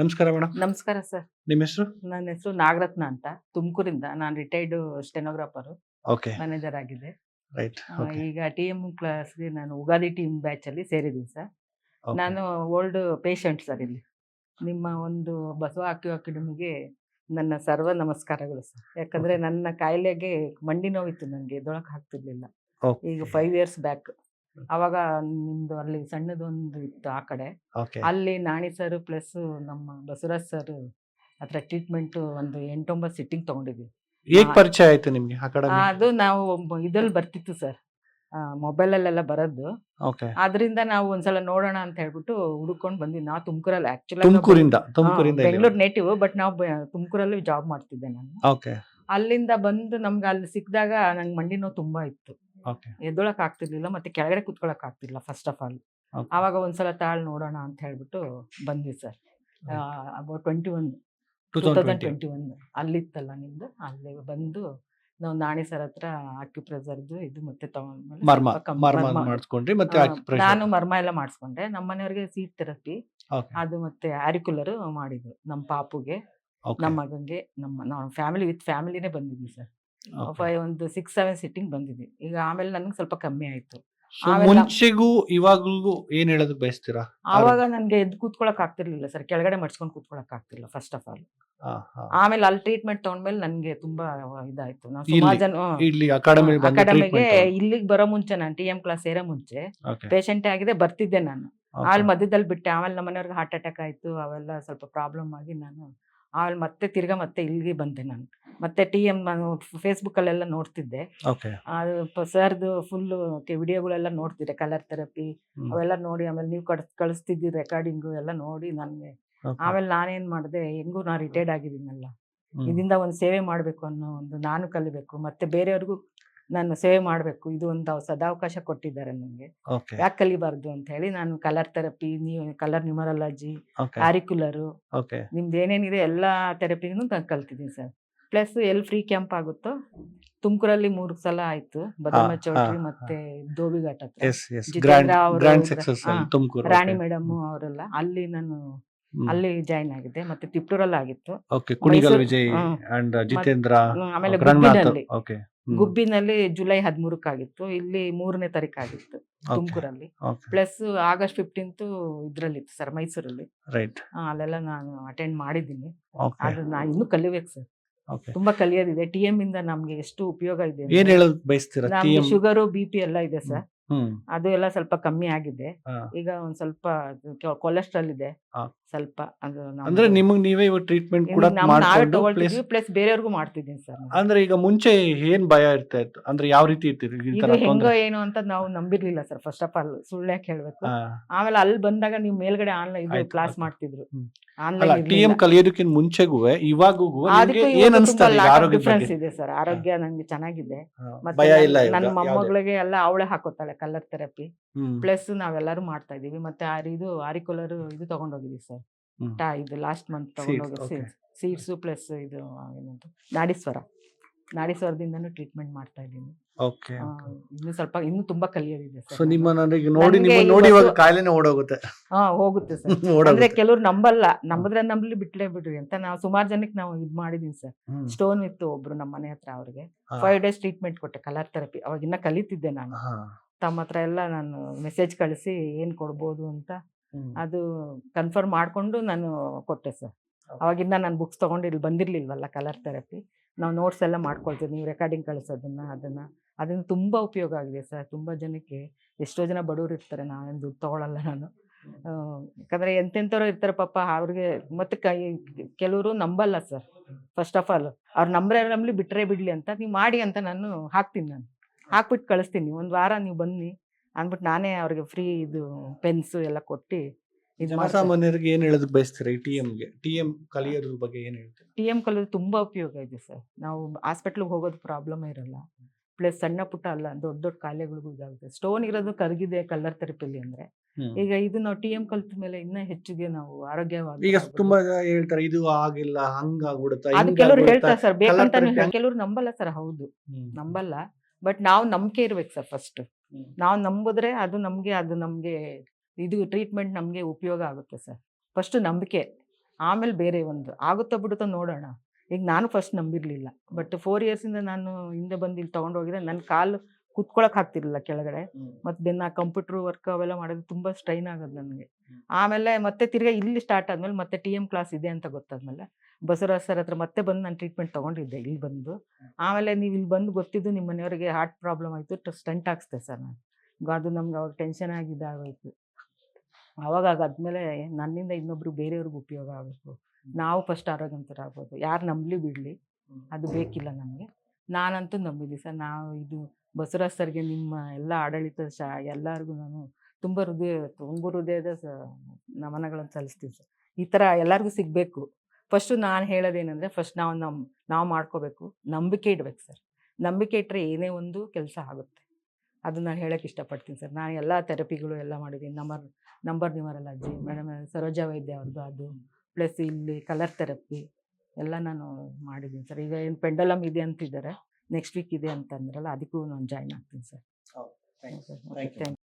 ನಮಸ್ಕಾರ ಮೇಡಮ್ ನಮಸ್ಕಾರ ಸರ್. ನಿಮ್ಮ ಹೆಸರು? ನನ್ನ ಹೆಸರು ನಾಗರತ್ನ ಅಂತ. ತುಮಕೂರಿಂದ ನಾನು ರಿಟೈರ್ಡ್ ಸ್ಟೆನೋಗ್ರಾಫರ್ ಓಕೆ ಮ್ಯಾನೇಜರ್ ಆಗಿದೆ ರೈಟ್ ಈಗ ಟಿ ಎಂ ಕ್ಲಾಸ್ಗೆ ನಾನು ಉಗಾದಿ ಟೀಮ್ ಬ್ಯಾಚ್ ಅಲ್ಲಿ ಸೇರಿದ್ದೀನಿ ಸರ್. ನಾನು ಓಲ್ಡ್ ಪೇಷಂಟ್ ಸರ್ ಇಲ್ಲಿ. ನಿಮ್ಮ ಒಂದು ಬಸವ ಅಕ್ಯೂ ಅಕಾಡೆಮಿಗೆ ನನ್ನ ಸರ್ವ ನಮಸ್ಕಾರಗಳು ಸರ್. ಯಾಕಂದ್ರೆ ನನ್ನ ಕಾಯಿಲೆಗೆ ಮಂಡಿ ನೋವಿತ್ತು ನನಗೆ ಎದೊಳಕ್ ಹಾಕ್ತಿರ್ಲಿಲ್ಲ ಈಗ ಫೈವ್ ಇಯರ್ಸ್ ಬ್ಯಾಕ್ ಅವಾಗ ನಿಮ್ದು ಅಲ್ಲಿ ಸಣ್ಣದೊಂದು ಇತ್ತು ಆ ಕಡೆ. ಅಲ್ಲಿ ನಾಣಿ ಸರ್ ಪ್ಲಸ್ ನಮ್ಮ ಬಸವರಾಜ್ ಸರ್ ಹತ್ರ ಟ್ರೀಟ್ಮೆಂಟ್ ಒಂದು ಎಂಟೊಂಬತ್ತು ಸಿಟ್ಟಿಂಗ್ ತಗೊಂಡಿದ್ವಿ. ಹೇಗ್ ಪರಿಚಯ ಆಯ್ತು ನಿಮ್ಗೆ ಅದು ನಾವು ಇದ್ರಲ್ಲಿ ಬರ್ತಿತ್ತು ಸರ್. ಮೊಬೈಲಲ್ಲೆಲ್ಲ ಬರೋದು. ಆದ್ರಿಂದ ಅದರಿಂದ ನಾವು ಒಂದ್ಸಲ ನೋಡೋಣ ಅಂತ ಹೇಳ್ಬಿಟ್ಟು ಹುಡುಕೊಂಡು ಬಂದ್ವಿ ನಾವು ತುಮಕೂರಲ್ಲಿ ಆಕ್ಚುಲಿ ತುಮಕೂರಿಂದ ತುಮಕೂರಿಂದ ಬೆಂಗಳೂರು ನೇಟಿವ್ ಬಟ್ ನಾವು ತುಮಕೂರಲ್ಲಿ ಜಾಬ್ ಮಾಡ್ತಿದ್ದೆ ನಾನು. ಅಲ್ಲಿಂದ ಬಂದು ನಮ್ಗೆ ಅಲ್ಲಿ ಸಿಕ್ಕಿದಾಗ ನಂಗೆ ಮಂಡಿ ನೋವು ತುಂಬಾ ಇತ್ತು. ಎದ್ದೊಳಕ್ ಆಗ್ತಿರ್ಲಿಲ್ಲ ಮತ್ತೆ ಕೆಳಗಡೆ ಕುತ್ಕೊಳಕ್ ಆಗ್ತಿರ್ಲಿಲ್ಲ ಫಸ್ಟ್ ಆಫ್ ಆಲ್ ಆವಾಗ ಒಂದ್ಸಲ ತಾಳ್ ನೋಡೋಣ ಅಂತ ಹೇಳ್ಬಿಟ್ಟು ಬಂದ್ವಿ sir about twenty one two thousand twenty one ಅಲ್ಲಿತ್ತಲ್ಲ ನಿಮ್ದು? ಅಲ್ಲಿ ಬಂದು ನಾವು ನಾಣಿ ಸರ್ ಹತ್ರ ಅಕ್ಯುಪ್ರೆಸರ್ದು ಇದು ಮತ್ತೆ ತಗೊಂಡ್ಮೇಲೆ ನಾನು ಮರ್ಮ ಎಲ್ಲ ಮಾಡಿಸ್ಕೊಂಡೆ. ನಮ್ಮ ಮನೆಯವ್ರಿಗೆ ಸೀಟ್ ಥೆರಪಿ ಅದು ಮತ್ತೆ ಆರಿಕ್ಯುಲರ್ ಮಾಡಿದ್ರು ನಮ್ಮ ಪಾಪುಗೆ ನಮ್ಮ ಮಗಂಗೆ ನಮ್ಮ ನಾವು ಫ್ಯಾಮಿಲಿ ವಿತ್ ಫ್ಯಾಮಿಲಿನೇ ಬಂದಿದ್ವಿ ಸರ್ okay. ಒಂದು ಸಿಕ್ಸ್ ಸೆವೆನ್ ಸಿಟ್ಟಿಂಗ್ ಬಂದಿದ್ವಿ ಈಗ ಆಮೇಲೆ ನನಗೆ ಸ್ವಲ್ಪ ಕಮ್ಮಿ ಆಯ್ತು. ಮುಂಚೆಗೂ ಇವಾಗ್ಲೂ ಏನ್ ಹೇಳೋದಕ್ ಬಯಸ್ತೀರಾ? ಆವಾಗ ನನ್ಗೆ ಎದ್ದು ಕೂತ್ಕೊಳಕ್ ಆಗ್ತಿರ್ಲಿಲ್ಲ ಸರ್. ಕೆಳಗಡೆ ಮಡ್ಸ್ಕೊಂಡು ಕೂತ್ಕೊಳಕ್ ಆಗ್ತಿಲ್ಲ ಫಸ್ಟ್ ಆಫ್ ಆಲ್. ಆಮೇಲೆ ಅಲ್ಲಿ ಟ್ರೀಟ್ಮೆಂಟ್ ತಗೊಂಡ್ಮೇಲೆ ನನ್ಗೆ ತುಂಬಾ ಇದಾಯ್ತು. ನಾವು ಇಲ್ಲಿ? ಸುಮಾರು ಜನ ಹ್ಮ್. ಅಕಾಡೆಮಿಗೆ ಇಲ್ಲಿಗೆ ಬರೋ ಮುಂಚೆ ನಾನು ಟಿ ಎಂ ಕ್ಲಾಸ್ ಸೇರೋ ಮುಂಚೆ ಪೇಷಂಟ್ ಆಗಿದೆ ಬರ್ತಿದ್ದೆ ನಾನು. ಆಮೇಲೆ ಮಧ್ಯದಲ್ಲಿ ಬಿಟ್ಟೆ. ಆಮೇಲೆ ನಮ್ಮ ಮನೆಯವ್ರಿಗೆ ಹಾರ್ಟ್ ಅಟ್ಯಾಕ್ ಆಯ್ತು ಅವೆಲ್ಲ ಸ್ವಲ್ಪ ಪ್ರಾಬ್ಲಮ್ ಆಗಿ ನಾನು ಆಮೇಲೆ ಮತ್ತೆ ತಿರ್ಗಾ ಮತ್ತೆ ಇಲ್ಲಿಗೆ ಬಂದೆ ನಾನು. ಮತ್ತೆ ಟಿ ಎಂ ನಾನು ಫೇಸ್ಬುಕ್ ಅಲ್ಲೆಲ್ಲ ನೋಡ್ತಿದ್ದೆ. ಅದು ಸರ್ದು ಫುಲ್ ವಿಡಿಯೋಗಳೆಲ್ಲ ನೋಡ್ತಿದ್ದೆ ಕಲರ್ ಥೆರಪಿ ಅವೆಲ್ಲ ನೋಡಿ ಆಮೇಲೆ ನೀವು ಕಡ್ ಕಳಿಸ್ತಿದ್ದಿ ರೆಕಾರ್ಡಿಂಗು ಎಲ್ಲ ನೋಡಿ ನನಗೆ. ಆಮೇಲೆ ನಾನೇನ್ ಮಾಡಿದೆ ಹೆಂಗೂ ನಾನು ರಿಟೈರ್ಡ್ ಆಗಿದ್ದೀನಲ್ಲ. ಇದರಿಂದ ಒಂದು ಸೇವೆ ಮಾಡಬೇಕು ಅನ್ನೋ ಒಂದು ನಾನು ಕಲಿಬೇಕು. ಮತ್ತೆ ಬೇರೆಯವ್ರಿಗೂ ನಾನು ಸೇವೆ ಮಾಡಬೇಕು ಇದು ಒಂದು ಸದಾವಕಾಶ ಕೊಟ್ಟಿದ್ದಾರೆ ನನಗೆ ಯಾಕೆ ಕಲಿಬಾರ್ದು ಅಂತ ಹೇಳಿ ನಾನು ಕಲರ್ ಥೆರಪಿ ನೀವು ಕಲರ್ ನ್ಯೂಮರಾಲಜಿ ಆರಿಕ್ಯುಲರು ನಿಮ್ದು ಏನೇನಿದೆ ಎಲ್ಲ ಥೆರಪಿನೂ ನಾನು ಕಲ್ತಿದ್ದೀನಿ ಸರ್. ಪ್ಲಸ್ ಎಲ್ಲಿ ಫ್ರೀ ಕ್ಯಾಂಪ್ ಆಗುತ್ತೋ ತುಮಕೂರಲ್ಲಿ ಮೂರು ಸಲ ಆಯ್ತು ಬದಮ ಚೌಟ್ರಿ ಮತ್ತೆ ಧೋಬಿಘಾಟ್ ಹತ್ರ. ರಾಣಿ ಮೇಡಮ್ ಅವರೆಲ್ಲ ಅಲ್ಲಿ ನಾನು ಅಲ್ಲಿ ಜಾಯಿನ್ ಆಗಿದ್ದೆ ಮತ್ತೆ ತಿಪ್ಟೂರಲ್ಲಿ ಆಗಿತ್ತು. ಕುಣಿಗಲ್ ವಿಜಯ್ ಅಂಡ್ ಜಿತೇಂದ್ರ ಆಮೇಲೆ ಗುಬ್ಬಿನಲ್ಲಿ ಜುಲೈ ಹದಿಮೂರಕ್ಕಾಗಿತ್ತು ಇಲ್ಲಿ ಮೂರನೇ ತಾರೀಕಾಗಿತ್ತು ತುಮಕೂರಲ್ಲಿ. ಓಕೆ. ಪ್ಲಸ್ ಆಗಸ್ಟ್ ಫಿಫ್ಟೀನ್ತ್ ಇದ್ರಲ್ಲಿ ಸರ್ ಮೈಸೂರಲ್ಲಿ. ಅಲ್ಲೆಲ್ಲ ನಾನು ಅಟೆಂಡ್ ಮಾಡಿದ್ದೀನಿ. ಅದು ನಾನು ಇನ್ನೂ ಕಲಿಬೇಕು ಸರ್. ತುಂಬಾ ಕಲಿಯೋದಿದೆ. ಟಿ ಎಂ ಇಂದ ನಮ್ಗೆ ಎಷ್ಟು ಉಪಯೋಗ ಇದೆ ಶುಗರು ಬಿ ಪಿ ಎಲ್ಲ ಇದೆ ಸರ್. ಅದು ಎಲ್ಲ ಸ್ವಲ್ಪ ಕಮ್ಮಿ ಆಗಿದೆ. ಈಗ ಒಂದ್ ಸ್ವಲ್ಪ ಕೊಲೆಸ್ಟ್ರಾಲ್ ಇದೆ. ಸ್ವಲ್ಪ ಅದು ಅಂದ್ರೆ ನಿಮಗೆ ನೀವೇ ಇವಾಗ ಟ್ರೀಟ್ಮೆಂಟ್ ಕೂಡ ಮಾಡ್ಕೊಂಡು ಪ್ಲಸ್ ಬೇರೆಯವ್ರಿಗೂ ಮಾಡ್ತಿದ್ದೀನಿ ಸರ್ ಅಂದ್ರೆ ಈಗ ಮುಂಚೆ ಏನ್ ಭಯ ಇರ್ತಾ ಇತ್ತು ಅಂದ್ರೆ ಯಾವ ರೀತಿ ಇರ್ತಿದ್ರು ಹೆಂಗೋ ಏನು ಅಂತ ನಾವು ನಂಬಿರ್ಲಿಲ್ಲ ಸರ್. ಫಸ್ಟ್ ಆಫ್ ಆಲ್ ಸುಳ್ಳ್ಯಾಕ್ ಹೇಳ್ಬೇಕು. ಆಮೇಲೆ ಅಲ್ಲಿ ಬಂದಾಗ ನೀವು ಮೇಲ್ಗಡೆ ಆನ್ಲೈನ್ ಕ್ಲಾಸ್ ಮಾಡ್ತಿದ್ರು. ಟಿ ಎಂ ಕಲಿಯೋದಕ್ಕಿಂತ ಮುಂಚೆಗೂ ಇವಾಗೂ ಏನ್ ಡಿಫ್ರೆನ್ಸ್ ಇದೆ ಸರ್. ಆರೋಗ್ಯ ನಂಗೆ ಚೆನ್ನಾಗಿದೆ. ಮತ್ತೆ ನನ್ನ. ಮೊಮ್ಮಗಳಿಗೆ ಎಲ್ಲ ಅವಳೆ ಹಾಕೋತಾಳೆ ಕಲರ್ ಥೆರಪಿ ಪ್ಲಸ್ ನಾವೆಲ್ಲರೂ ಮಾಡ್ತಾ ಇದೀವಿ ಮತ್ತೆ ಇದು ಆರಿಕುಲರ್ ಇದು ತಗೊಂಡೋಗಿದೀವಿ ಸರ್. ಟಾ ಇದು ಲಾಸ್ಟ್ ಮಂತ್ ತಗೊಂಡೋಗಿ. ಸೀಡ್ಸು ಪ್ಲಸ್ ಇದು ಏನಂತ ನಾಡೀಶ್ವರ. ನಾಡೀಶ್ವರದಿಂದನೂ ಟ್ರೀಟ್ಮೆಂಟ್ ಮಾಡ್ತಾ ಇದ್ದೀನಿ. ಓಕೆ ಇನ್ನು ಸ್ವಲ್ಪ ಇನ್ನು ತುಂಬಾ ಕಲಿಯೋದಿದೆ ಸೊ ಸರ್ ನಿಮ್ಮ ನನಗೆ ನೋಡಿ ನಿಮ್ಮ ನೋಡಿ ಇವಾಗ ಕಾಯಿಲೆನೇ ಓಡೋಗುತ್ತೆ. ಹಾ ಹೋಗುತ್ತೆ ಸರ್. ಅಂದ್ರೆ ಓಡೋಗುತ್ತೆ ಕೆಲವ್ರು ನಂಬಲ್ಲ ನಂಬದ್ರೆ ನಂಬಲಿ ಬಿಟ್ಲೇ ಬಿಡ್ರಿ ಅಂತ ನಾವು ಸುಮಾರು ಜನಕ್ಕೆ ನಾವು ಇದ್ ಮಾಡಿದೀನಿ ಸರ್. ಹ್ಮ್. ಸ್ಟೋನ್ ಇತ್ತು ಒಬ್ರು ನಮ್ಮ ಮನೆ ಹತ್ರ ಅವ್ರಿಗೆ. ಹಾ. ಫೈವ್ ಡೇಸ್ ಟ್ರೀಟ್ಮೆಂಟ್ ಕೊಟ್ಟೆ ಕಲರ್ ಥೆರಪಿ. ಅವಾಗ ಇನ್ನ ಕಲಿತಿದ್ದೆ ನಾನು. ಹಾ. ತಮ್ಮ ಹತ್ರ ಎಲ್ಲ ನಾನು ಮೆಸೇಜ್ ಕಳಿಸಿ ಏನ್ ಕೊಡ್ಬೋದು ಅಂತ ಹ್ಮ್. ಅದು ಕನ್ಫರ್ಮ್ ಮಾಡ್ಕೊಂಡು ನಾನು ಕೊಟ್ಟೆ ಸರ್. ಅವಾಗಿಂದ ನಾನು ಬುಕ್ಸ್ ತೊಗೊಂಡು ಇಲ್ಲಿ ಬಂದಿರಲಿಲ್ವಲ್ಲ ಕಲರ್ ಥೆರಪಿ ನಾವು ನೋಟ್ಸ್ ಎಲ್ಲ ಮಾಡ್ಕೊಳ್ತೀವಿ ನೀವು ರೆಕಾರ್ಡಿಂಗ್ ಕಳಿಸೋದನ್ನು ಅದನ್ನು. ಅದನ್ನು ತುಂಬ ಉಪಯೋಗ ಆಗಿದೆ ಸರ್. ತುಂಬ ಜನಕ್ಕೆ ಎಷ್ಟೋ ಜನ ಬಡವರು ಇರ್ತಾರೆ ನಾವೇನು ದುಡ್ಡು ತೊಗೊಳಲ್ಲ ನಾನು. ಯಾಕಂದರೆ ಎಂತೆಂಥವ್ರು ಇರ್ತಾರೆ ಪಾಪ ಅವ್ರಿಗೆ ಮತ್ತು ಕೈ ಕೆಲವರು ನಂಬಲ್ಲ ಸರ್. ಫಸ್ಟ್ ಆಫ್ ಆಲ್ ಅವ್ರು ನಂಬ್ರೆ ನಂಬಲಿ ಬಿಟ್ಟರೆ ಬಿಡಲಿ ಅಂತ ನೀವು ಮಾಡಿ ಅಂತ ನಾನು ಹಾಕ್ತೀನಿ ನಾನು. ಹಾಕ್ಬಿಟ್ಟು ಕಳಿಸ್ತೀನಿ. ಒಂದು ವಾರ ನೀವು ಬನ್ನಿ. ಅಂದ್ಬಿಟ್ಟು ನಾನೇ ಅವ್ರಿಗೆ ಫ್ರೀ ಇದು ಪೆನ್ಸು ಎಲ್ಲ ಕೊಟ್ಟು ಜನಸಾಮಾನ್ಯರಿಗೆ ಏನ್ ಹೇಳೋದಕ್ಕೆ ಬಯಸ್ತೀರಾ ಟಿ ಗೆ? ಟಿ ಎಂ ಕಲಿಯೋದ್ರ ಬಗ್ಗೆ ಏನ್ ಹೇಳ್ತೀರಾ? ಟಿ ಎಂ ಕಲಿಯೋದು ತುಂಬಾ ಉಪಯೋಗ ಇದೆ ಸರ್. ನಾವು ಹಾಸ್ಪಿಟ್ಲಿಗೆ ಹೋಗೋದು ಪ್ರಾಬ್ಲಮ್ ಇರಲ್ಲ. ಪ್ಲಸ್ ಸಣ್ಣ ಪುಟ್ಟ ಅಲ್ಲ ದೊಡ್ಡ ದೊಡ್ಡ ಕಾಯಿಲೆಗಳಿಗೂ ಇದಾಗುತ್ತೆ. ಸ್ಟೋನ್ ಇರೋದು ಕರಗಿದೆ ಕಲರ್ ಥೆರಪಿಲಿ ಅಂದ್ರೆ. ಈಗ ಇದು ನಾವು ಟಿ ಎಂ ಕಲ್ತ ಮೇಲೆ ಇನ್ನ ಹೆಚ್ಚಿಗೆ ನಾವು ಆರೋಗ್ಯವಾಗಿ ಈಗ ತುಂಬಾ ಹೇಳ್ತಾರೆ ಇದು ಆಗಿಲ್ಲ ಹಂಗಾಗ್ಬಿಡುತ್ತೆ ಅದು ಕೆಲವ್ರು? ಹೇಳ್ತಾರೆ ಸರ್. ಬೇಕಂತ ಕೆಲವರು ನಂಬಲ್ಲ ಸರ್ ಹೌದು. ನಂಬಲ್ಲ. ಬಟ್ ನಾವು ನಂಬಿಕೆ ಇರ್ಬೇಕು ಸರ್ ಫಸ್ಟ್. ನಾವು ನಂಬಿದ್ರೆ ಅದು ನಮ್ಗೆ ಅದು ನಮ್ಗೆ ಇದು ಟ್ರೀಟ್ಮೆಂಟ್ ನಮಗೆ ಉಪಯೋಗ ಆಗುತ್ತೆ ಸರ್. ಫಸ್ಟ್ ನಂಬಿಕೆ ಆಮೇಲೆ ಬೇರೆ ಒಂದು. ಆಗುತ್ತಾ ಬಿಡುತ್ತಾ ನೋಡೋಣ. ಈಗ ನಾನು ಫಸ್ಟ್ ನಂಬಿರಲಿಲ್ಲ. ಬಟ್ ಫೋರ್ ಇಯರ್ಸಿಂದ ನಾನು ಹಿಂದೆ ಬಂದು ಇಲ್ಲಿ ತೊಗೊಂಡೋಗಿದ್ರೆ ನನ್ನ ಕಾಲು ಕುತ್ಕೊಳಕ್ ಆಗ್ತಿರ್ಲಿಲ್ಲ ಕೆಳಗಡೆ. ಮತ್ತೆ ಬೆನ್ನ ಕಂಪ್ಯೂಟರ್ ವರ್ಕ್ ಅವೆಲ್ಲ ಮಾಡೋದು ತುಂಬ ಸ್ಟ್ರೈನ್ ಆಗೋದು ನನಗೆ. ಆಮೇಲೆ ಮತ್ತೆ ತಿರ್ಗಾ ಇಲ್ಲಿ ಸ್ಟಾರ್ಟ್ ಆದ್ಮೇಲೆ ಮತ್ತೆ ಟಿ ಎಂ ಕ್ಲಾಸ್ ಇದೆ ಅಂತ ಗೊತ್ತಾದ್ಮೇಲೆ ಬಸವರಾಜ್ ಸರ್ ಹತ್ರ ಮತ್ತೆ ಬಂದು ನಾನು ಟ್ರೀಟ್ಮೆಂಟ್ ತಗೊಂಡಿದ್ದೆ ಇಲ್ಲಿ ಬಂದು. ಆಮೇಲೆ ನೀವು ಇಲ್ಲಿ ಬಂದು ಗೊತ್ತಿದ್ದು ನಿಮ್ಮ ಮನೆಯವರಿಗೆ ಹಾರ್ಟ್ ಪ್ರಾಬ್ಲಮ್ ಆಯಿತು ಸ್ಟಂಟ್ ಹಾಕ್ಸ್ದೆ ಸರ್ ನಾನು. ಅದು ನಮ್ಗೆ ಅವಾಗ ಟೆನ್ಷನ್ ಆಗಿ ಇದಾಗೋಯ್ತು. ಅವಾಗ ಅದಾದ್ಮೇಲೆ ನನ್ನಿಂದ ಇನ್ನೊಬ್ರು ಬೇರೆಯವ್ರಿಗೆ ಉಪಯೋಗ ಆಗಬೇಕು ನಾವು ಫಸ್ಟ್ ಆರೋಗ್ಯವಂತರಾಗ್ಬೋದು. ಯಾರು ನಂಬಲಿ ಬಿಡಲಿ. ಅದು ಬೇಕಿಲ್ಲ ನಮಗೆ ನಾನಂತೂ ನಂಬಿದ್ದೆ. ಸರ್ ನಾವು ಇದು ಬಸವರಾಜ್ ಸರ್ಗೆ ನಿಮ್ಮ ಎಲ್ಲ ಆಡಳಿತ ಶಾ ಎಲ್ಲರಿಗೂ ನಾನು ತುಂಬ ಹೃದಯ ತುಂಬ ಹೃದಯದ ಸ ನಮನಗಳನ್ನು ಸಲ್ಲಿಸ್ತೀವಿ ಸರ್. ಈ ಥರ ಎಲ್ಲರಿಗೂ ಸಿಗಬೇಕು. ಫಸ್ಟು ನಾನು ಹೇಳೋದೇನೆಂದರೆ ಫಸ್ಟ್ ನಾವು ನಮ್ಮ ನಾವು ಮಾಡ್ಕೋಬೇಕು. ನಂಬಿಕೆ ಇಡ್ಬೇಕು ಸರ್. ನಂಬಿಕೆ ಇಟ್ಟರೆ ಏನೇ ಒಂದು ಕೆಲಸ ಆಗುತ್ತೆ. ಅದು ನಾನು ಹೇಳೋಕ್ಕೆ ಇಷ್ಟಪಡ್ತೀನಿ ಸರ್. ನಾನು ಎಲ್ಲ ಥೆರಪಿಗಳು ಎಲ್ಲ ಮಾಡಿದ್ದೀನಿ. ನಂಬರ್ ನಂಬರ್ ನಿಮರಲ್ಲ ಅಜ್ಜಿ. ಮೇಡಮ್ ಸರೋಜಾ ವೈದ್ಯ ಅವ್ರದ್ದು ಅದು. ಪ್ಲಸ್ ಇಲ್ಲಿ ಕಲರ್ ಥೆರಪಿ ಎಲ್ಲ ನಾನು ಮಾಡಿದ್ದೀನಿ ಸರ್. ಈಗ ಏನು ಪೆಂಡಲಮ್ ಇದೆ ಅಂತಿದ್ದಾರೆ. ನೆಕ್ಸ್ಟ್ ವೀಕ್ ಇದೆ ಅಂತಂದ್ರಲ್ಲ ಅದಕ್ಕೂ ನಾನು ಜಾಯ್ನ್ ಆಗ್ತೀನಿ ಸರ್. Thank Thanks.